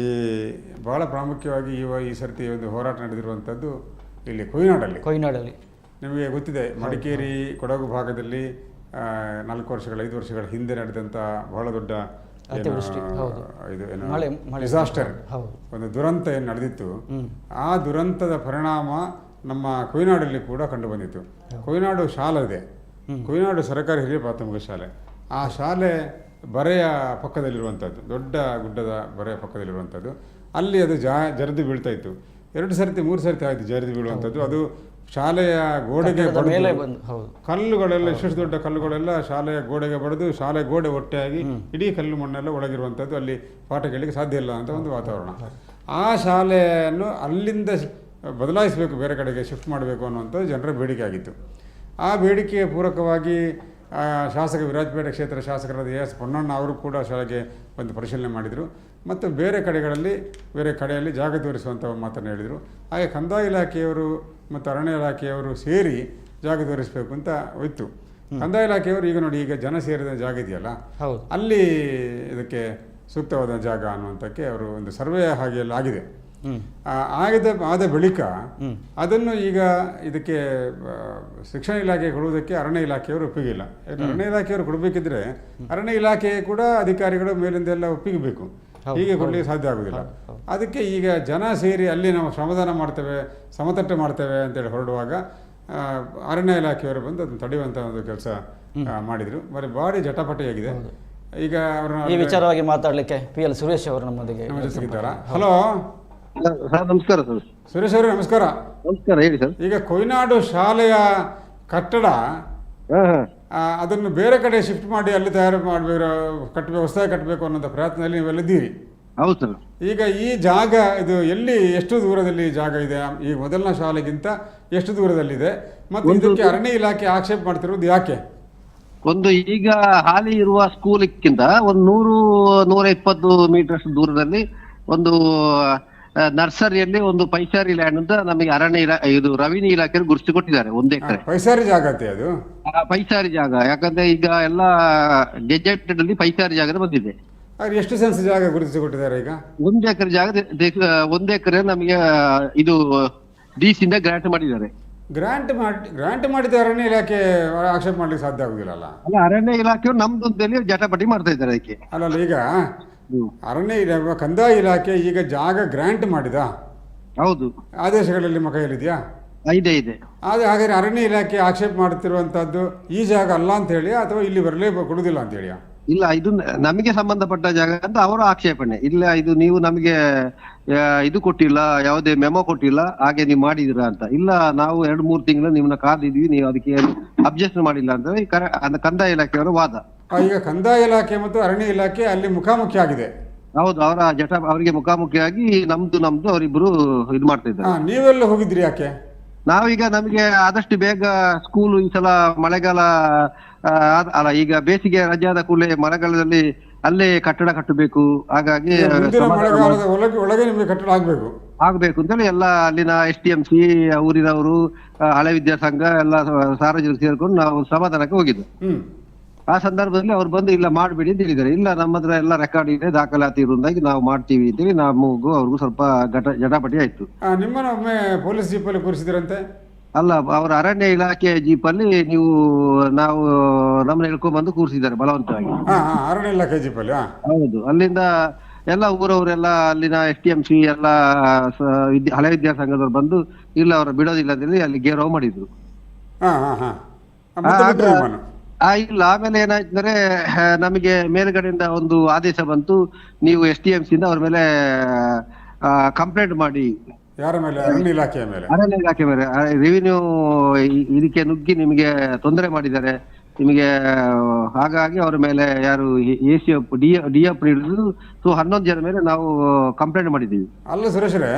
ಈ ಬಹಳ ಪ್ರಾಮುಖ್ಯವಾಗಿ ಇವಾಗ ಈ ಸರ್ತಿ ಒಂದು ಹೋರಾಟ ನಡೆದಿರುವಂಥದ್ದು ಇಲ್ಲಿ ಕೊಯ್ನಾಡಲ್ಲಿ. ಕೊಯ್ನಾಡಲ್ಲಿ. ನಿಮಗೆ ಗೊತ್ತಿದೆ ಮಡಿಕೇರಿ ಕೊಡಗು ಭಾಗದಲ್ಲಿ ನಾಲ್ಕು ವರ್ಷಗಳ ಐದು ವರ್ಷಗಳ ಹಿಂದೆ ನಡೆದಂಥ ಬಹಳ ದೊಡ್ಡ. ಇದು ಏನು ಡಿಸಾಸ್ಟರ್. ಒಂದು ದುರಂತ ಏನು ನಡೆದಿತ್ತು ಆ ದುರಂತದ ಪರಿಣಾಮ ನಮ್ಮ ಕೊಯ್ನಾಡಲ್ಲಿ ಕೂಡ ಕಂಡು ಬಂದಿತ್ತು. ಕೊಯ್ನಾಡು ಶಾಲೆ ಇದೆ. ಕೊಯ್ನಾಡು ಸರ್ಕಾರಿ ಹಿರಿಯ ಪ್ರಾಥಮಿಕ ಶಾಲೆ. ಆ ಶಾಲೆ ಬರೆಯ ಪಕ್ಕದಲ್ಲಿರುವಂಥದ್ದು ದೊಡ್ಡ ಗುಡ್ಡದ ಬರೆಯ ಪಕ್ಕದಲ್ಲಿರುವಂಥದ್ದು ಅಲ್ಲಿ ಅದು ಜಾ ಜರಿದು ಬೀಳ್ತಾ ಇತ್ತು. ಎರಡು ಸರ್ತಿ ಮೂರು ಸರ್ತಿ ಆಯಿತು ಜರಿದು ಬೀಳುವಂಥದ್ದು. ಅದು ಶಾಲೆಯ ಗೋಡೆಗೆ ಕಲ್ಲುಗಳೆಲ್ಲ ಎಷ್ಟು ದೊಡ್ಡ ಕಲ್ಲುಗಳೆಲ್ಲ ಶಾಲೆಯ ಗೋಡೆಗೆ ಬಡಿದು ಶಾಲೆ ಗೋಡೆ ಒಟ್ಟೆಯಾಗಿ ಇಡೀ ಕಲ್ಲು ಮಣ್ಣೆಲ್ಲ ಒಳಗಿರುವಂಥದ್ದು. ಅಲ್ಲಿ ಪಾಠ ಕೇಳಲಿಕ್ಕೆ ಸಾಧ್ಯ ಇಲ್ಲ ಅಂತ ಒಂದು ವಾತಾವರಣ. ಆ ಶಾಲೆಯನ್ನು ಅಲ್ಲಿಂದ ಬದಲಾಯಿಸಬೇಕು ಬೇರೆ ಕಡೆಗೆ ಶಿಫ್ಟ್ ಮಾಡಬೇಕು ಅನ್ನುವಂಥದ್ದು ಜನರ ಬೇಡಿಕೆ ಆಗಿತ್ತು. ಆ ಬೇಡಿಕೆಯ ಪೂರಕವಾಗಿ ಶಾಸಕ ವಿರಾಜಪೇಟೆ ಕ್ಷೇತ್ರ ಶಾಸಕರಾದ ಎ ಎಸ್ ಪೊನ್ನಣ್ಣ ಅವರು ಕೂಡ ಶಾಲೆಗೆ ಒಂದು ಪರಿಶೀಲನೆ ಮಾಡಿದರು. ಮತ್ತು ಬೇರೆ ಕಡೆಗಳಲ್ಲಿ ಬೇರೆ ಕಡೆಯಲ್ಲಿ ಜಾಗ ತೋರಿಸುವಂಥ ಮಾತನ್ನು ಹೇಳಿದರು. ಹಾಗೆ ಕಂದಾಯ ಇಲಾಖೆಯವರು ಮತ್ತು ಅರಣ್ಯ ಇಲಾಖೆಯವರು ಸೇರಿ ಜಾಗ ತೋರಿಸಬೇಕು ಅಂತ ಇತ್ತು ಕಂದಾಯ ಇಲಾಖೆಯವರು ಈಗ ನೋಡಿ ಈಗ ಜನ ಸೇರಿದ ಜಾಗ ಇದೆಯಲ್ಲ ಹೌದು. ಅಲ್ಲಿ ಇದಕ್ಕೆ ಸೂಕ್ತವಾದ ಜಾಗ ಅನ್ನುವಂಥಕ್ಕೆ ಅವರು ಒಂದು ಸರ್ವೆ ಹಾಗೆ ಎಲ್ಲ ಆಗಿದೆ. ಆಗಿದ ಆದ ಬಳಿಕ ಅದನ್ನು ಈಗ ಇದಕ್ಕೆ ಶಿಕ್ಷಣ ಇಲಾಖೆ ಕೊಡುವುದಕ್ಕೆ ಅರಣ್ಯ ಇಲಾಖೆಯವರು ಒಪ್ಪಿಗಿಲ್ಲ ಅರಣ್ಯ ಇಲಾಖೆಯವರು ಕೊಡಬೇಕಿದ್ರೆ ಅರಣ್ಯ ಇಲಾಖೆ ಕೂಡ ಅಧಿಕಾರಿಗಳು ಮೇಲಿಂದ ಎಲ್ಲ ಒಪ್ಪಿಗಬೇಕು. ಹೀಗೆ ಕೊಡಲಿಕ್ಕೆ ಸಾಧ್ಯ ಆಗುದಿಲ್ಲ. ಅದಕ್ಕೆ ಈಗ ಜನ ಸೇರಿ ಅಲ್ಲಿ ನಾವು ಶ್ರಮದಾನ ಮಾಡ್ತೇವೆ ಸಮತಟ್ಟು ಮಾಡ್ತೇವೆ ಅಂತೇಳಿ ಹೊರಡುವಾಗ ಅರಣ್ಯ ಇಲಾಖೆಯವರು ಬಂದು ಅದನ್ನು ತಡೆಯುವಂತ ಒಂದು ಕೆಲಸ ಮಾಡಿದ್ರು. ಬರೀ ಭಾರಿ ಜಟಾಪಟಿಯಾಗಿದೆ ಈಗ ಈ ವಿಚಾರವಾಗಿ ಮಾತಾಡಲಿಕ್ಕೆ ಪಿ ಎಲ್ ಸುರೇಶ್ ಅವರು ನಮ್ಮೊಂದಿಗೆ ನಮ್ಮ ಹಲೋ ಸರ್ ನಮಸ್ಕಾರ ಸರ್. ಸುರೇಶ್ ಅವರೇ ನಮಸ್ಕಾರ. ನಮಸ್ಕಾರ ಹೇಳಿ ಸರ್. ಈಗ ಕೊಯ್ನಾಡು ಶಾಲೆಯ ಕಟ್ಟಡ ಹಾಂ ಹಾಂ. ಆ, ಅದನ್ನು ಬೇರೆ ಕಡೆ ಶಿಫ್ಟ್ ಮಾಡಿ ಅಲ್ಲಿ ತಯಾರು ಮಾಡಬೇಕು ಕಟ್ಟಬೇಕು ಹೊಸದಾಗಿ ಕಟ್ಟಬೇಕು ಅನ್ನೋಂಥ ಪ್ರಯತ್ನದಲ್ಲಿ ನೀವೆಲ್ಲಿದ್ದೀರಿ? ಹೌದು ಸರ್. ಈಗ ಈ ಜಾಗ ಇದು ಎಲ್ಲಿ ಎಷ್ಟು ದೂರದಲ್ಲಿ ಈ ಜಾಗ ಇದೆ? ಈ ಮೊದಲನ ಶಾಲೆಗಿಂತ ಎಷ್ಟು ದೂರದಲ್ಲಿದೆ? ಮತ್ತು ಇದಕ್ಕೆ ಅರಣ್ಯ ಇಲಾಖೆ ಆಕ್ಷೇಪ ಮಾಡ್ತಿರೋದು ಯಾಕೆ? ಒಂದು ಈಗ ಹಾಲಿ ಇರುವ ಸ್ಕೂಲ್ಕ್ಕಿಂತ ಒಂದು ನೂರು ನೂರ ಇಪ್ಪತ್ತು ಮೀಟರ್ಸ್ ದೂರದಲ್ಲಿ ಒಂದು ನರ್ಸರಿಯಲ್ಲಿ ಒಂದು ಪೈಸಾರಿ ಲ್ಯಾಂಡ್ ಅಂತ ನಮಗೆ ಅರಣ್ಯ ಇಲಾ ಇದು ರವಿನಿ ಇಲಾಖೆಯಲ್ಲಿ ಗುರುತಿಸಿ ಕೊಟ್ಟಿದ್ದಾರೆ ಒಂದೇ ಎಕರೆ. ಪೈಸಾರಿ ಜಾಗ ಅಂತೆ ಅದು? ಆ ಪೈಸಾರಿ ಜಾಗ. ಯಾಕಂದ್ರೆ ಈಗ ಎಲ್ಲ ಗೆಜೆಟೆಡ್ ಅಲ್ಲಿ ಪೈಸಾರಿ ಜಾಗ ಬಂದಿದೆ ಎಷ್ಟು ಸೆನ್ಸ್ ಜಾಗ ಗುರುತಿಸಿಕೊಟ್ಟಿದ್ದಾರೆ ಈಗ? ಒಂದು ಎಕರೆ ಜಾಗ ಒಂದು ಎಕರೆ ನಮಗೆ ಇದು ಡಿಸಿಂದ ಗ್ರಾಂಟ್ ಮಾಡಿದ್ದಾರೆ. ಗ್ರಾಂಟ್ ಮಾಡಿ ಗ್ರಾಂಟ್ ಮಾಡಿದ ಅರಣ್ಯ ಇಲಾಖೆ ಆಕ್ಷೇಪ ಮಾಡ್ಲಿಕ್ಕೆ ಸಾಧ್ಯ ಆಗುದಿಲ್ಲಲ್ಲ ಅಲ್ಲ? ಅರಣ್ಯ ಇಲಾಖೆ ನಮ್ದು ಅಂತೇಳಿ ಜಟಾಪಟಿ ಮಾಡ್ತಾ ಇದ್ದಾರೆ ಅದಕ್ಕೆ. ಅಲ್ಲಲ್ಲ ಈಗ. ಅರಣ್ಯ ಇಲಾಖೆ ಕಂದಾಯ ಇಲಾಖೆ ಈಗ ಜಾಗ ಗ್ರಾಂಟ್ ಮಾಡಿದ. ಹೌದು. ಆದೇಶಗಳಲ್ಲಿ ನಿಮ್ಮ ಕೈಯಲ್ಲಿದೆಯಾ? ಇದೆ ಇದೆ. ಆದರೆ ಹಾಗಾದ್ರೆ ಅರಣ್ಯ ಇಲಾಖೆ ಆಕ್ಷೇಪ ಮಾಡುತ್ತಿರುವಂತದ್ದು ಈ ಜಾಗ ಅಲ್ಲ ಅಂತ ಹೇಳಿ ಅಥವಾ ಇಲ್ಲಿ ಬರಲೇ ಕೊಡುದಿಲ್ಲ ಅಂತ ಹೇಳಿ? ಇಲ್ಲ ಇದು ನಮಗೆ ಸಂಬಂಧಪಟ್ಟ ಜಾಗ ಅಂತ ಅವರ ಆಕ್ಷೇಪಣೆ. ಇಲ್ಲ ಇದು ನೀವು ನಮಗೆ ಇದು ಕೊಟ್ಟಿಲ್ಲ ಯಾವುದೇ ಮೆಮೊ ಕೊಟ್ಟಿಲ್ಲ ಹಾಗೆ ನೀವು ಮಾಡಿದಿರಾ ಅಂತ. ಇಲ್ಲ ನಾವು ಎರಡು ಮೂರು ತಿಂಗಳು ನಿಮ್ಮನ್ನ ಕಾದಿದ್ವಿ ನೀವು ಅದಕ್ಕೆ ಅಬ್ಜೆಕ್ಷನ್ ಮಾಡಿಲ್ಲ ಅಂತ ಕಂದಾಯ ಇಲಾಖೆಯವರ ವಾದ. ಈಗ ಕಂದಾಯ ಇಲಾಖೆ ಮತ್ತು ಅರಣ್ಯ ಇಲಾಖೆ ಅಲ್ಲಿ ಮುಖಾಮುಖಿ ಆಗಿದೆ ಹೌದು ಅವರ ಜಟ ಅವರಿಗೆ ಮುಖಾಮುಖಿಯಾಗಿ ನಮ್ದು ನಮ್ದು ಅವರಿಬ್ರು ಇದು ಮಾಡ್ತಾ ಇದ್ದಾರೆ ನೀವೆಲ್ಲ ಹೋಗಿದ್ರಿ ಯಾಕೆ? ನಾವೀಗ ನಮಗೆ ಆದಷ್ಟು ಬೇಗ ಸ್ಕೂಲ್ ಈ ಸಲ ಮಳೆಗಾಲ ಅಲ್ಲ ಈಗ ಬೇಸಿಗೆ ರಜೆ ಆದ ಕೂಡಲೇ ಮಳೆಗಾಲದಲ್ಲಿ ಅಲ್ಲೇ ಕಟ್ಟಡ ಕಟ್ಟಬೇಕು. ಹಾಗಾಗಿ ಈಗ ಮಳೆಗಾಲದ ಒಳಗೆ ಒಳಗೆ ನಿಮಗೆ ಕಟ್ಟಡ ಆಗ್ಬೇಕು. ಆಗ್ಬೇಕು ಅಂತೇಳಿ ಎಲ್ಲ ಅಲ್ಲಿನ ಎಸ್ ಟಿ ಎಂ ಸಿ ಊರಿನವರು ಹಳೆ ವಿದ್ಯಾಸಂಘ ಎಲ್ಲ ಸಾರ್ವಜನಿಕರು ಸೇರ್ಕೊಂಡು ನಾವು ಸಮಾಧಾನಕ್ಕೆ ಹೋಗಿದ್ದು. ಆ ಸಂದರ್ಭದಲ್ಲಿ ಅವ್ರು ಬಂದು ಇಲ್ಲ ಮಾಡ್ಬೇಡಿ ಅಂತ ಹೇಳಿದ್ದಾರೆ. ಇಲ್ಲ ನಮ್ಮ ಹತ್ರ ಎಲ್ಲ ರೆಕಾರ್ಡ್ ಇದೆ ದಾಖಲಾತಿ ಇರುವುದಾಗಿ ನಾವು ಮಾಡ್ತೀವಿ ಅಂತೇಳಿ ನಮಗೂ ಅವ್ರಿಗೂ ಸ್ವಲ್ಪ ಘಟ ಜಟಾಪಟಿ ಆಯ್ತು. ನಿಮ್ಮನ್ನ ಒಮ್ಮೆ ಪೊಲೀಸ್ ಜೀಪಲ್ಲಿ ಕೂರಿಸಿದ್ರಂತೆ? ಅಲ್ಲ ಅವ್ರ ಅರಣ್ಯ ಇಲಾಖೆ ಜೀಪಲ್ಲಿ ನೀವು ನಾವು ನಮ್ಮನ್ನ ಹೇಳ್ಕೊಂಡ್ ಬಂದು ಕೂರಿಸಿದ್ದಾರೆ ಬಲವಂತವಾಗಿ. ಹಾ ಹಾ ಅರಣ್ಯ ಇಲಾಖೆ ಜೀಪಲ್ಲಿ ಹಾ ಹೌದು. ಅಲ್ಲಿಂದ ಎಲ್ಲ ಊರವರೆಲ್ಲ ಅಲ್ಲಿನ ಎಸ್ ಟಿ ಎಂ ಸಿ ಎಲ್ಲ ಸ- ವಿದ್ಯಾ- ಹಳೆ ವಿದ್ಯಾಸಂಘದವ್ರು ಬಂದು ಇಲ್ಲ ಅವ್ರ ಬಿಡೋದಿಲ್ಲ ಅಂತೇಳಿ ಅಲ್ಲಿ ಗೇರವ್ ಮಾಡಿದ್ರು. ಹಾ ಹಾ ಹಾ ಆ, ಮತ್ತೆ ಬಿಟ್ರು ನಿಮ್ಮನ್ನು? ಆ ಇಲ್ಲ ಆಮೇಲೆ ಏನಾಯ್ತಂದ್ರೆ ಆ, ನಮಗೆ ಮೇಲ್ಗಡೆಯಿಂದ ಒಂದು ಆದೇಶ ಬಂತು. ನೀವು ಎಸ್ ಟಿ ಎಂ ಸಿ ಅವ್ರ ಮೇಲೆ ಕಂಪ್ಲೇಂಟ್ ಮಾಡಿ. ಯಾರ ಮೇಲೆ? ಅರಣ್ಯ ಇಲಾಖೆಯ ಮೇಲೆ. ಅರಣ್ಯ ಇಲಾಖೆ ಮೇಲೆ. ರೆವಿನ್ಯೂ ಇದಕ್ಕೆ ನುಗ್ಗಿ ನಿಮಗೆ ತೊಂದರೆ ಮಾಡಿದ್ದಾರೆ. ನಿಮಗೆ ಹಾಗಾಗಿ ಅವ್ರ ಮೇಲೆ ಯಾರು A C F D D F ಹಿಡಿದು ಸೊ ಹನ್ನೊಂದು ಜನ ಮೇಲೆ ನಾವು ಕಂಪ್ಲೇಂಟ್ ಮಾಡಿದ್ದೀವಿ. ಅಲ್ಲ ಸುರೇಶ್ರೇ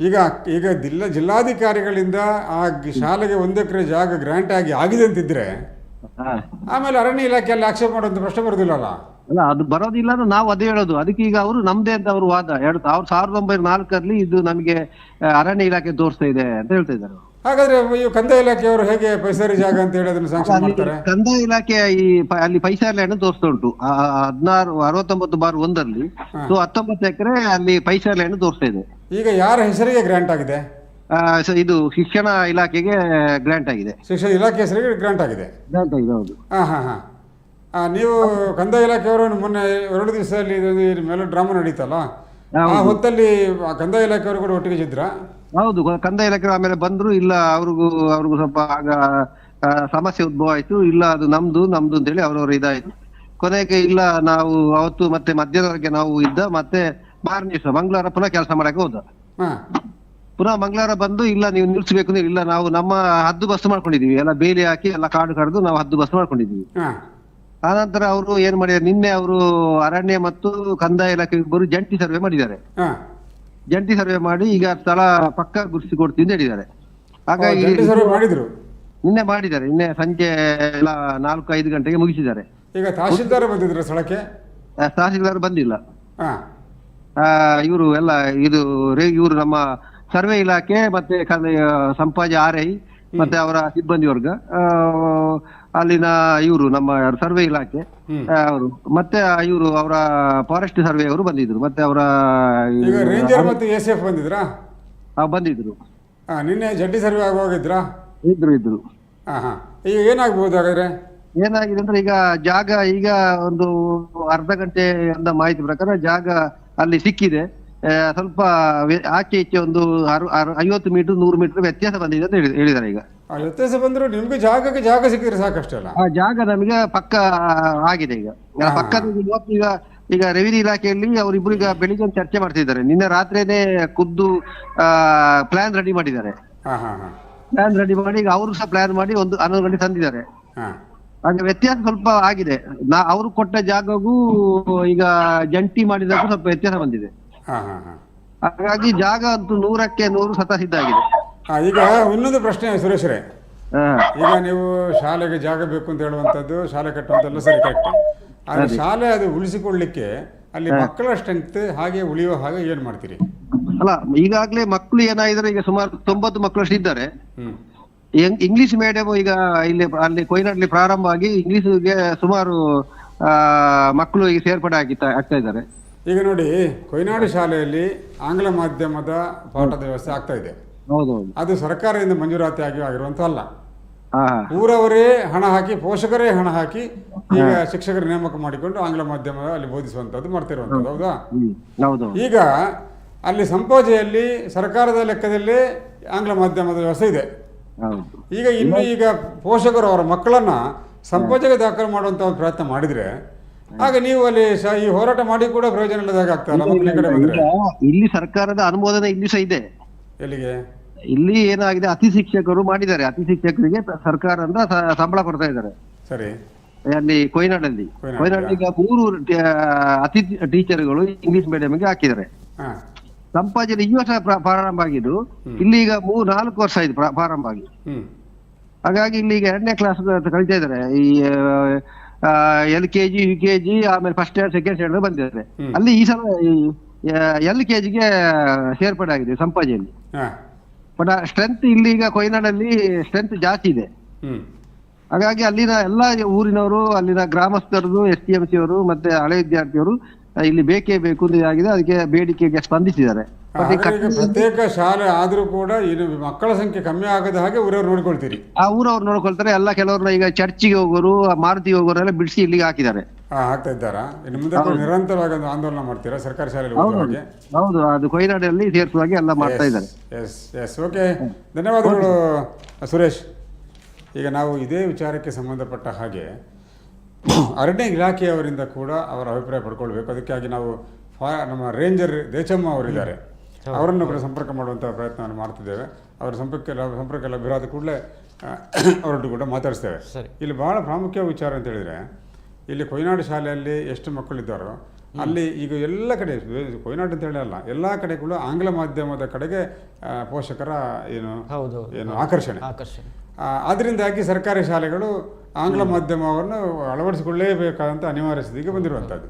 ಈಗ ಈಗ ಜಿಲ್ಲಾ ಜಿಲ್ಲಾಧಿಕಾರಿಗಳಿಂದ ಆ ಶಾಲೆಗೆ ಒಂದು ಎಕರೆ ಜಾಗ ಗ್ರಾಂಟ್ ಆಗಿ ಆಗಿದೆ ಅಂತಿದ್ರೆ. ಆಮೇಲೆ ಅರಣ್ಯ ಇಲಾಖೆಯಲ್ಲಿ ಆಕ್ಷೇಪ ಮಾಡುವಂತ ಪ್ರಶ್ನೆ ಬರುದಿಲ್ಲಲ್ಲ? ಅಲ್ಲ ಅದು ಬರೋದಿಲ್ಲ ಅಂದ್ರೆ ನಾವು ಅದೇ ಹೇಳೋದು. ಅದಕ್ಕೆ ಈಗ ಅವರು ನಮ್ದೇ ಅಂತ ಅವರು ವಾದ. ಎರಡು ಅವ್ರು ಸಾವಿರದ ಒಂಬೈನೂರ ನಾಲ್ಕರಲ್ಲಿ ಇದು ನಮಗೆ ಅರಣ್ಯ ಇಲಾಖೆ ತೋರಿಸ್ತಾ ಇದೆ ಅಂತ ಹೇಳ್ತಾ ಇದ್ದಾರೆ ಹಾಗಾದ್ರೆ ಈ ಕಂದಾಯ ಇಲಾಖೆಯವರು ಹೇಗೆ ಪೈಸಾರಿ ಜಾಗ ಅಂತ ಹೇಳಿ ಅದನ್ನು ಸ್ಯಾಂಕ್ಷನ್ ಮಾಡ್ತಾರೆ? ಕಂದಾಯ ಇಲಾಖೆ ಈ ಪ- ಅಲ್ಲಿ ಪೈಸಾರಿ ಲ್ಯಾಂಡ್ ತೋರಿಸ್ತಾ ಉಂಟು. ಆ- ಆ ಹದಿನಾರು ಅರವತ್ತೊಂಬತ್ತು ಬಾರ್ ಒಂದರಲ್ಲಿ. ಸೊ ಹತ್ತೊಂಬತ್ತು ಎಕರೆ ಅಲ್ಲಿ ಪೈಸಾರಿ ಲ್ಯಾಂಡ್ ತೋರಿಸ್ತಾ ಇದೆ. ಈಗ ಯಾರ ಹೆಸರಿಗೆ ಗ್ರಾಂಟ್ ಆಗಿದೆ? ಆ, ಇದು ಶಿಕ್ಷಣ ಇಲಾಖೆಗೆ ಗ್ರಾಂಟ್ ಆಗಿದೆ. ಶಿಕ್ಷಣ ಇಲಾಖೆ ಹೆಸರಿಗೆ ಗ್ರಾಂಟ್ ಆಗಿದೆ. ಗ್ರಾಂಟ್ ಆಗಿದೆ ಹೌದು. ಹಾಂ ಹಾಂ ಹಾಂ. ನೀವು ಕಂದಾಯ ಇಲಾಖೆಯವರು ಮೊನ್ನೆ ಎರಡು ದಿವಸದಲ್ಲಿ ಇದೊಂದು ಮೇಲೆ ಡ್ರಾಮಾ ನಡೀತಲ್ಲ? ಆ ಹೊತ್ತಲ್ಲಿ ಆ ಕಂದಾಯ ಇಲಾಖೆಯವರು ಕೂಡ ಒಟ್ಟಿಗೆ ಇದ್ರಾ ಹೌದು ಗ- ಕಂದಾಯ ಇಲಾಖೆ ಆಮೇಲೆ ಬಂದ್ರು ಇಲ್ಲ ಅವ್ರಿಗೂ ಅವ್ರಿಗೂ ಸ್ವಲ್ಪ ಆಗ ಆ, ಸಮಸ್ಯೆ ಉದ್ಭವ ಆಯ್ತು ಇಲ್ಲ ಅದು ನಮ್ದು ನಮ್ದು ಅಂತೇಳಿ ಅವ್ರವ್ರ ಇದಾಯ್ತು. ಕೊನೆಗೆ ಇಲ್ಲ ನಾವು ಅವತ್ತು ಮತ್ತೆ ಮಧ್ಯದವರೆಗೆ ನಾವು ಇದ್ದ ಮತ್ತೆ ಮಾರನೇ ದಿವಸ ಮಂಗಳವಾರ ಪುನಃ ಕೆಲಸ ಮಾಡಕ್ಕೆ ಹೋದ. ಹಾಂ. ಪುನಃ ಮಂಗಳವಾರ ಬಂದು ಇಲ್ಲ ನೀವು ನಿಲ್ಸ್ಬೇಕು ಅಂದ್ರೆ ಇಲ್ಲ ನಾವು ನಮ್ಮ ಹದ್ದು ಬಸ್ ಮಾಡ್ಕೊಂಡಿದೀವಿ ಎಲ್ಲ ಬೇಲಿ ಹಾಕಿ ಎಲ್ಲ ಕಾಡು ಕಡ್ದು ನಾವು ಹದ್ದು ಬಸ್ ಮಾಡ್ಕೊಂಡಿದೀವಿ ಆನಂತರ ಅವರು ಏನ್ ಮಾಡಿದ್ದಾರೆ ನಿನ್ನೆ ಅವರು ಅರಣ್ಯ ಮತ್ತು ಕಂದಾಯ ಇಲಾಖೆ ಇಬ್ಬರು ಜಂಟಿ ಸರ್ವೆ ಮಾಡಿದ್ದಾರೆ. ಜಂಟಿ ಸರ್ವೆ ಮಾಡಿ ಈಗ ಸ್ಥಳ ಪಕ್ಕ ಗುರುತಿಸಿ ಕೊಡ್ತೀವಿ ಅಂತ ಹೇಳಿದ್ದಾರೆ. ಹಾಗಾಗಿ ನಿನ್ನೆ ಮಾಡಿದ್ದಾರೆ. ನಿನ್ನೆ ಸಂಜೆ ಎಲ್ಲ ನಾಲ್ಕು ಐದು ಗಂಟೆಗೆ ಮುಗಿಸಿದ್ದಾರೆ. ಈಗ ತಹಶೀಲ್ದಾರ್ ಬಂದಿದ್ರು ಸ್ಥಳಕ್ಕೆ? ಆ, ತಹಸೀಲ್ದಾರ್ ಬಂದಿಲ್ಲ. ಇವರು ಎಲ್ಲ ಇದು ಇವರು ನಮ್ಮ ಸರ್ವೆ ಇಲಾಖೆ ಮತ್ತೆ ಸಂಪಾಜಿ ಆರ್ ಐ ಮತ್ತೆ ಅವರ ಸಿಬ್ಬಂದಿ ವರ್ಗ ಅಲ್ಲಿನ ಇವರು ನಮ್ಮ ಸರ್ವೆ ಇಲಾಖೆ. ಅವರು. ಮತ್ತೆ ಇವರು ಅವರ ಫಾರೆಸ್ಟ್ ಸರ್ವೆ ಅವರು ಬಂದಿದ್ರು. ಮತ್ತೆ ಅವರ ಈಗ ರೇಂಜರ್ ಮತ್ತು ಎ ಎಫ್ ಬಂದಿದ್ರಾ? ನಿನ್ನೆ ಜಡ್ಡಿ ಸರ್ವೆ ಆಗೋಗಿದ್ರಾ? ಇದ್ರು ಇದ್ರು. ಈಗ ಏನಾಗ್ಬೋದು ಹಾಗಾದ್ರೆ? ಏನಾಗಿದೆ ಅಂದ್ರೆ ಈಗ ಜಾಗ ಈಗ ಒಂದು ಅರ್ಧ ಗಂಟೆ ಅಂದ ಮಾಹಿತಿ ಪ್ರಕಾರ ಜಾಗ ಅಲ್ಲಿ ಸಿಕ್ಕಿದೆ. ಸ್ವಲ್ಪ ಆಚೆ ಈಚೆ ಒಂದು ಐವತ್ತು ಮೀಟರ್ ನೂರು ಮೀಟರ್ ವ್ಯತ್ಯಾಸ ಬಂದಿದೆ ಅಂತ ಹೇಳಿ- ಹೇಳಿದ್ದಾರೆ ಈಗ. ವ್ಯತ್ಯಾಸ ಬಂದ್ರು ನಿಮ್ಗೆ ಜಾಗಕ್ಕೆ ಜಾಗ ಸಿಕ್ಕಿದ್ರೆ ಸಾಕಷ್ಟಲ್ಲ ಆ ಜಾಗ ನಮಗೆ ಪಕ್ಕ ಆಗಿದೆ ಈಗ. ಪಕ್ಕದ ಇವತ್ತು ಈಗ ಈಗ ರೆವಿನ್ಯೂ ಇಲಾಖೆಯಲ್ಲಿ ಅವರಿಬ್ರು ಈಗ ಬೆಳಿಗ್ಗೆ ಒಂದು ಚರ್ಚೆ ಮಾಡ್ತಿದ್ದಾರೆ. ನಿನ್ನೆ ರಾತ್ರಿನೇ ಖುದ್ದು ಪ್ಲಾನ್ ರೆಡಿ ಮಾಡಿದ್ದಾರೆ. ಪ್ಲಾನ್ ರೆಡಿ ಮಾಡಿ ಈಗ ಅವರು ಸಹ ಪ್ಲಾನ್ ಮಾಡಿ ಒಂದು ಹನ್ನೊಂದು ಗಂಟೆ ತಂದಿದ್ದಾರೆ. ಅಂದ್ರೆ ಹಾಗೆ ವ್ಯತ್ಯಾಸ ಸ್ವಲ್ಪ ಆಗಿದೆ. ನಾ ಅವರು ಕೊಟ್ಟ ಜಾಗಗೂ ಈಗ ಜಂಟಿ ಮಾಡಿದಕ್ಕೂ ಸ್ವಲ್ಪ ವ್ಯತ್ಯಾಸ ಬಂದಿದೆ. ಹಾಗಾಗಿ ಜಾಗ ಅಂತೂ ನೂರಕ್ಕೆ ನೂರು ಸತ ಸಿದ್ಧ ಆಗಿದೆ. ಈಗ ಇನ್ನೊಂದು ಪ್ರಶ್ನೆ ಸುರೇಶ್ರೇ. ಈಗ ನೀವು ಶಾಲೆಗೆ ಜಾಗ ಬೇಕು ಅಂತ ಹೇಳುವಂತದ್ದು ಶಾಲೆ ಕಟ್ಟುವಂತೆಲ್ಲ ಸರಿ ಕರೆಕ್ಟ್ ಆದರೆ ಶಾಲೆ ಅದು ಉಳಿಸಿಕೊಳ್ಳಿಕ್ಕೆ ಅಲ್ಲಿ ಮಕ್ಕಳ ಸ್ಟ್ರೆಂತ್ ಹಾಗೆ ಉಳಿಯೋ ಹಾಗೆ ಏನ್ ಮಾಡ್ತೀರಿ? ಅಲ್ಲ ಈಗಾಗ್ಲೇ ಮಕ್ಕಳು ಏನಾಗಿದ್ರೆ ಈಗ ಸುಮಾರು ತೊಂಬತ್ತು ಮಕ್ಕಳಷ್ಟು ಇದ್ದಾರೆ. ಇಂಗ್ಲಿಷ್ ಮೀಡಿಯಂ ಈಗ ಇಲ್ಲಿ ಅಲ್ಲಿ ಕೊಯ್ನಾಡ್ಲಿ ಪ್ರಾರಂಭ ಆಗಿ ಇಂಗ್ಲಿಷ್ಗೆ ಸುಮಾರು ಆ, ಮಕ್ಕಳು ಈಗ ಸೇರ್ಪಡೆ ಆಗಿತ್ತ ಆಗ್ತಾ ಇದ್ದಾರೆ. ಈಗ ನೋಡಿ ಕೊಯ್ನಾಡು ಶಾಲೆಯಲ್ಲಿ ಆಂಗ್ಲ ಮಾಧ್ಯಮದ ಪಾಠದ ವ್ಯವಸ್ಥೆ ಆಗ್ತಾ ಇದೆ. ಅದು ಸರ್ಕಾರದಿಂದ ಮಂಜೂರಾತಿ ಆಗಿ ಆಗಿರುವಂತ ಅಲ್ಲ ಊರವರೇ ಹಣ ಹಾಕಿ ಪೋಷಕರೇ ಹಣ ಹಾಕಿ ಈಗ ಶಿಕ್ಷಕರ ನೇಮಕ ಮಾಡಿಕೊಂಡು ಆಂಗ್ಲ ಮಾಧ್ಯಮ ಅಲ್ಲಿ ಬೋಧಿಸುವಂತದ್ದು ಮಾಡ್ತಿರುವಂತದ್ದು ಹೌದಾ? ಈಗ ಅಲ್ಲಿ ಸಂಪೋಜೆಯಲ್ಲಿ ಸರ್ಕಾರದ ಲೆಕ್ಕದಲ್ಲಿ ಆಂಗ್ಲ ಮಾಧ್ಯಮದ ವ್ಯವಸ್ಥೆ ಇದೆ. ಈಗ ಇನ್ನು ಈಗ ಪೋಷಕರು ಅವರ ಮಕ್ಕಳನ್ನ ಸಂಪೋಜೆಗೆ ದಾಖಲು ಮಾಡುವಂತ ಒಂದು ಪ್ರಯತ್ನ ಮಾಡಿದ್ರೆ ಆಗ ನೀವು ಅಲ್ಲಿ ಈ ಹೋರಾಟ ಮಾಡಿ ಕೂಡ ಪ್ರಯೋಜನ ಇಲ್ಲದಾಗ ಇಲ್ಲಿ ಸರ್ಕಾರದ ಅನುಮೋದನೆ ಇಲ್ಲಿ ಸಹ ಇದೆ. ಎಲ್ಲಿಗೆ? ಇಲ್ಲಿ ಏನಾಗಿದೆ ಅತಿ ಶಿಕ್ಷಕರು ಮಾಡಿದ್ದಾರೆ. ಅತಿ ಶಿಕ್ಷಕರಿಗೆ ಸರ್ಕಾರ ಸರ್ಕಾರದಿಂದ ಸಂಬಳ ಕೊಡ್ತಾ ಇದ್ದಾರೆ. ಸರಿ. ಅಲ್ಲಿ ಕೊಯ್ನಾಡಲ್ಲಿ. ಕೊಯ್ನಾಡ್, ಕೊಯ್ನಾಡಲ್ಲಿ ಈಗ ಮೂರು ಅತಿಥಿ ಅತಿ ಟೀಚರ್ಗಳು ಇಂಗ್ಲಿಷ್ ಮೀಡಿಯಂಗೆ ಹಾಕಿದ್ದಾರೆ. ಸಂಪಾಜನೆ ಈ ವರ್ಷ ಪ್ರ- ಪ್ರಾರಂಭ ಆಗಿದ್ದು ಇಲ್ಲಿ ಈಗ ಮೂರ್ ನಾಲ್ಕು ವರ್ಷ ಆಯ್ತು ಪ್ರ- ಪ್ರಾರಂಭ ಆಗಿ. ಹಾಗಾಗಿ ಇಲ್ಲಿ ಈಗ ಎರಡನೇ ಕ್ಲಾಸ್ ಕಲಿತಾ ಇದ್ದಾರೆ. ಈ L K G U K G ಆಮೇಲೆ ಫಸ್ಟ್ ಇಯರ್ ಸೆಕೆಂಡ್ ಸ್ಟ್ಯಾಂಡರ್ಡ್ ಬಂದಿದ್ದಾರೆ. ಅಲ್ಲಿ ಈ ಸಲ ಎಲ್ ಕೆ ಜಿಗೆ ಸೇರ್ಪಡೆ ಆಗಿದೆ ಸಂಪಾಜೆಯಲ್ಲಿ. ಬಟ್ ಸ್ಟ್ರೆಂತ್ ಇಲ್ಲಿ ಈಗ ಕೊಯ್ನಾಡಲ್ಲಿ ಸ್ಟ್ರೆಂತ್ ಜಾಸ್ತಿ ಇದೆ. ಹಾಗಾಗಿ ಅಲ್ಲಿನ ಎಲ್ಲ ಊರಿನವರು ಅಲ್ಲಿನ ಗ್ರಾಮಸ್ಥರದು ಎಸ್ ಟಿ ಎಂ ಸಿ ಅವರು ಮತ್ತೆ ಹಳೆ ವಿದ್ಯಾರ್ಥಿಯವರು ಇಲ್ಲಿ ಬೇಕೇ ಬೇಕು ಅಂತ ಆಗಿದೆ ಅದಕ್ಕೆ ಬೇಡಿಕೆಗೆ ಸ್ಪಂದಿಸಿದ್ದಾರೆ. ಪ್ರತ್ಯೇಕ ಶಾಲೆ ಆದ್ರೂ ಕೂಡ ಇದು ಮಕ್ಕಳ ಸಂಖ್ಯೆ ಕಮ್ಮಿ ಆಗದ ಹಾಗೆ ಊರವ್ರು ನೋಡ್ಕೊಳ್ತೀರಿ. ಆ ಊರವ್ರು ನೋಡ್ಕೊಳ್ತಾರೆ ಎಲ್ಲ ಕೆಲವ್ರನ್ನ ಈಗ ಚರ್ಚಿಗೆ ಹೋಗೋರು ಮಾರುತಿ ಹೋಗೋರೆಲ್ಲ ಬಿಡಿಸಿ ಇಲ್ಲಿಗೆ ಹಾಕಿದ್ದಾರೆ. ಹಾ ಆಗ್ತಾ ಇದ್ದಾರಾ? ಇನ್ನು ಮುಂದೆ ನಿರಂತರವಾಗಿ ಒಂದು ಆಂದೋಲನ ಮಾಡ್ತೀರಾ? ಸರ್ಕಾರಿ ಶಾಲೆಯಲ್ಲಿ ಹೌದು ಅದು ಕೊಯ್ನಾಡಲ್ಲಿ ಸೇರಿಸುವಾಗೆ ಎಲ್ಲ ಮಾಡ್ತಾ ಇದ್ದಾರೆ. ಎಸ್ ಎಸ್ ಓಕೆ ಧನ್ಯವಾದಗಳು ಸುರೇಶ್. ಈಗ ನಾವು ಇದೇ ವಿಚಾರಕ್ಕೆ ಸಂಬಂಧಪಟ್ಟ ಹಾಗೆ ಅರಣ್ಯ ಇಲಾಖೆಯವರಿಂದ ಕೂಡ ಅವರ ಅಭಿಪ್ರಾಯ ಪಡ್ಕೊಳ್ಬೇಕು. ಅದಕ್ಕಾಗಿ ನಾವು ಫಾ ನಮ್ಮ ರೇಂಜರ್ ದೇಚಮ್ಮ ಅವರಿದ್ದಾರೆ. ಅವರನ್ನು ಕೂಡ ಸಂಪರ್ಕ ಮಾಡುವಂಥ ಪ್ರಯತ್ನವನ್ನು ಮಾಡ್ತಿದ್ದೇವೆ. ಅವರ ಸಂಪರ್ಕ ಸಂಪರ್ಕ ಲಭ್ಯರಾದ ಕೂಡಲೇ ಅವರೊಟ್ಟು ಕೂಡ ಮಾತಾಡಿಸ್ತೇವೆ. ಇಲ್ಲಿ ಬಹಳ ಪ್ರಾಮುಖ್ಯ ವಿಚಾರ ಅಂತ ಹೇಳಿದರೆ ಇಲ್ಲಿ ಕೊಯ್ನಾಡು ಶಾಲೆಯಲ್ಲಿ ಎಷ್ಟು ಮಕ್ಕಳಿದ್ದಾರೋ ಅಲ್ಲಿ ಈಗ ಎಲ್ಲ ಕಡೆ ಕೊಯ್ನಾಡು ಅಂತ ಹೇಳಿ ಅಲ್ಲ ಎಲ್ಲ ಕಡೆ ಕೂಡ ಆಂಗ್ಲ ಮಾಧ್ಯಮದ ಕಡೆಗೆ ಪೋಷಕರ ಏನು ಹೌದು ಏನು ಆಕರ್ಷಣೆ. ಆಕರ್ಷಣೆ. ಅದರಿಂದಾಗಿ ಸರ್ಕಾರಿ ಶಾಲೆಗಳು ಆಂಗ್ಲ ಮಾಧ್ಯಮವನ್ನು ಅಳವಡಿಸಿಕೊಳ್ಳಲೇಬೇಕಾದಂಥ ಅನಿವಾರ್ಯ ಸ್ಥಿತಿಗೆ ಬಂದಿರುವಂಥದ್ದು.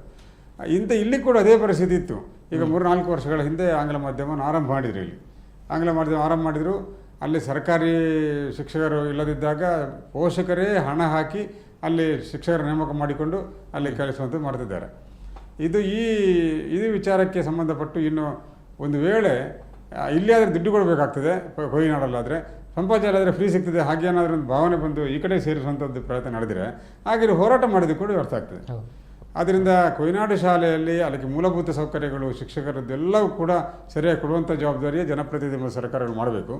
ಇಂಥ ಇಲ್ಲಿ ಕೂಡ ಅದೇ ಪರಿಸ್ಥಿತಿ ಇತ್ತು. ಈಗ ಮೂರು ನಾಲ್ಕು ವರ್ಷಗಳ ಹಿಂದೆ ಆಂಗ್ಲ ಮಾಧ್ಯಮವನ್ನು ಆರಂಭ ಮಾಡಿದರು ಇಲ್ಲಿ. ಆಂಗ್ಲ ಮಾಧ್ಯಮ ಆರಂಭ ಮಾಡಿದರು ಅಲ್ಲಿ ಸರ್ಕಾರಿ ಶಿಕ್ಷಕರು ಇಲ್ಲದಿದ್ದಾಗ ಪೋಷಕರೇ ಹಣ ಹಾಕಿ ಅಲ್ಲಿ ಶಿಕ್ಷಕರ ನೇಮಕ ಮಾಡಿಕೊಂಡು ಅಲ್ಲಿ ಕಳಿಸುವಂತೆ ಮಾಡ್ತಿದ್ದಾರೆ. ಇದು ಈ ಇದು ವಿಚಾರಕ್ಕೆ ಸಂಬಂಧಪಟ್ಟು ಇನ್ನು ಒಂದು ವೇಳೆ ಇಲ್ಲಿ ಆದರೆ ದುಡ್ಡು ಕೊಡಬೇಕಾಗ್ತದೆ ಕೊಯ್ನಾಡಲ್ಲಾದರೆ ಆದರೆ ಫ್ರೀ ಸಿಗ್ತದೆ. ಹಾಗೆ ಏನಾದರೂ ಒಂದು ಭಾವನೆ ಬಂದು ಈ ಕಡೆ ಸೇರಿಸುವಂಥದ್ದು ಪ್ರಯತ್ನ ನಡೆದಿದೆ ಹಾಗೆ ಹೋರಾಟ ಮಾಡಿದ್ದು ಕೂಡ ವ್ಯರ್ಥ ಆಗ್ತದೆ. ಆದ್ದರಿಂದ ಕೊಯ್ನಾಡು ಶಾಲೆಯಲ್ಲಿ ಅದಕ್ಕೆ ಮೂಲಭೂತ ಸೌಕರ್ಯಗಳು ಶಿಕ್ಷಕರದ್ದೆಲ್ಲವೂ ಕೂಡ ಸರಿಯಾಗಿ ಕೊಡುವಂಥ ಜವಾಬ್ದಾರಿಯೇ ಜನಪ್ರತಿನಿಧಿ ಸರ್ಕಾರಗಳು ಮಾಡಬೇಕು.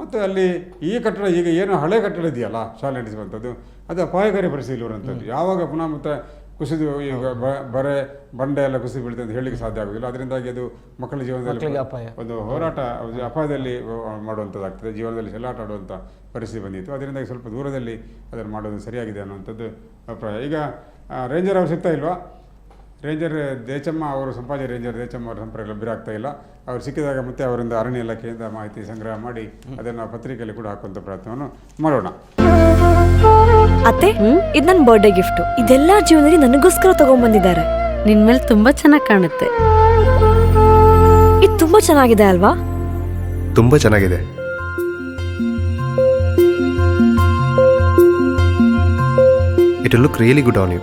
ಮತ್ತು ಅಲ್ಲಿ ಈ ಕಟ್ಟಡ ಈಗ ಏನು ಹಳೆ ಕಟ್ಟಡ ಇದೆಯಲ್ಲ ಶಾಲೆ ನಡೆಸುವಂಥದ್ದು ಅದು ಅಪಾಯಕಾರಿ ಪರಿಸ್ಥಿತಿ ಇರುವಂಥದ್ದು. ಯಾವಾಗ ಪುನಃ ಮತ್ತೆ ಕುಸಿದು ಈಗ ಬರೆ ಬಂಡೆ ಎಲ್ಲ ಕುಸಿದು ಬೀಳುತ್ತೆ ಅಂತ ಹೇಳಲಿಕ್ಕೆ ಸಾಧ್ಯ ಆಗೋದಿಲ್ಲ ಅದರಿಂದಾಗಿ ಅದು ಮಕ್ಕಳ ಜೀವನದಲ್ಲಿ. ಒಂದು ಹೋರಾಟ ಅಪಾಯದಲ್ಲಿ ಮಾಡುವಂಥದ್ದಾಗ್ತದೆ. ಜೀವನದಲ್ಲಿ ಚೆಲ್ಲಾಟ ಆಡುವಂಥ ಪರಿಸ್ಥಿತಿ ಬಂದಿತ್ತು. ಅದರಿಂದಾಗಿ ಸ್ವಲ್ಪ ದೂರದಲ್ಲಿ ಅದನ್ನು ಮಾಡೋದು ಸರಿಯಾಗಿದೆ ಅನ್ನುವಂಥದ್ದು ಅಭಿಪ್ರಾಯ. ಈಗ ರೇಂಜರ್ ಅವ್ರು ಸಿಗ್ತಾ ಇಲ್ವಾ? ರೇಂಜರ್ ದೇಚಮ್ಮ ಅವರು ಸಂಪಾಜಿ ರೇಂಜರ್ ದೇಚಮ್ಮ ಅವರ ಸಂಪರ್ಕ ಲಭ್ಯರಾಗ್ತಾ ಇಲ್ಲ. ಅವ್ರು ಸಿಕ್ಕಿದಾಗ ಮತ್ತೆ ಅವರಿಂದ ಅರಣ್ಯ ಇಲಾಖೆಯಿಂದ ಮಾಹಿತಿ ಸಂಗ್ರಹ ಮಾಡಿ ಅದನ್ನು ಪತ್ರಿಕೆಯಲ್ಲಿ ಕೂಡ ಹಾಕುವಂಥ ಪ್ರಯತ್ನವನ್ನು ಮಾಡೋಣ. ಅತ್ತೆ ಇದು ನನ್ನ ಬರ್ಡೇ ಗಿಫ್ಟ್ ಇದೆಲ್ಲ ಜೀವನದಲ್ಲಿ ನನಗೋಸ್ಕರ ತಗೊಂಡ್ಬಂದಿದ್ದಾರೆ ನಿನ್ ಮೇಲೆ ತುಂಬಾ ಚೆನ್ನಾಗಿ ಕಾಣುತ್ತೆ. ಇದು ತುಂಬಾ ಚೆನ್ನಾಗಿದೆ ಅಲ್ವಾ? ತುಂಬಾ ಚೆನ್ನಾಗಿದೆ. It look really good on you